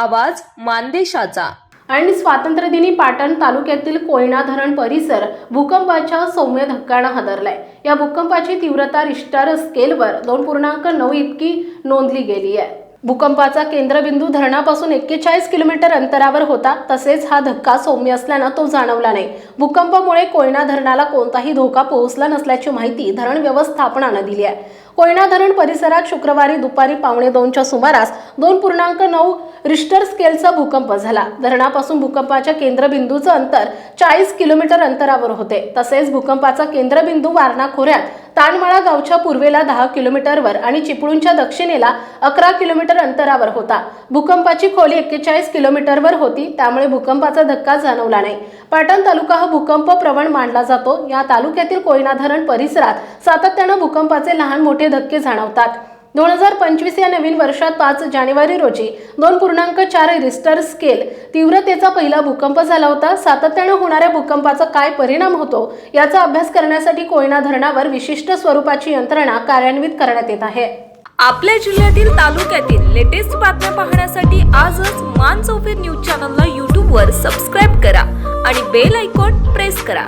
आवाज मानदेशाचा. आणि स्वातंत्र्यदिनी पाटण तालुक्यातील कोयना धरण परिसर भूकंपाच्या सौम्य धक्क्यानं हादरलाय. या भूकंपाची तीव्रता रिश्टर स्केलवर दोन पूर्णांक नऊ इतकी नोंदली गेली आहे. भूकंपाचा केंद्रबिंदू धरणापासून एक्केचाळीस किलोमीटर अंतरावर होता तसेच हा धक्का सौम्य असल्यानं तो जाणवला नाही. भूकंपामुळे कोयना धरणाला कोणताही धोका पोहोचला नसल्याची माहिती धरण व्यवस्थापनानं दिली आहे. कोयना धरण परिसरात शुक्रवारी दुपारी पावणे दोनच्या सुमारास दोन पूर्णांक नऊ रिश्टर स्केलचा भूकंप झाला. धरणापासून भूकंपाच्या केंद्रबिंदूचं अंतर चाळीस किलोमीटर अंतरावर होते. तसेच भूकंपाचा केंद्रबिंदू वारणा खोऱ्यात तानमाळा गावच्या पूर्वेला दहा किलोमीटरवर आणि चिपळूणच्या दक्षिणेला अकरा किलोमीटर अंतरावर होता. भूकंपाची खोली एक्केचाळीस किलोमीटरवर होती त्यामुळे भूकंपाचा धक्का जाणवला नाही. पाटण तालुका हा भूकंप प्रवण मानला जातो. या तालुक्यातील कोयना धरण परिसरात सातत्यानं भूकंपाचे लहान मोठे धक्के जाणवतात. दोन हजार पंचवीस या नवीन वर्षात पाच जानेवारी रोजी दोन पूर्णांक चार रिस्टर स्केल तीव्रतेचा पहिला भूकंप झाला होता. सातत्यानं होणाऱ्या भूकंपाचा काय परिणाम होतो याचा अभ्यास करण्यासाठी कोयना धरणावर विशिष्ट स्वरूपाची यंत्रणा कार्यान्वित करण्यात येत आहे. आपल्या जिल्ह्यातील तालुक्यातील लेटेस्ट बातम्या पाहण्यासाठी आजच मान चौफेर न्यूज चॅनलला यूट्यूबवर सबस्क्राईब करा आणि बेल आयकॉन प्रेस करा.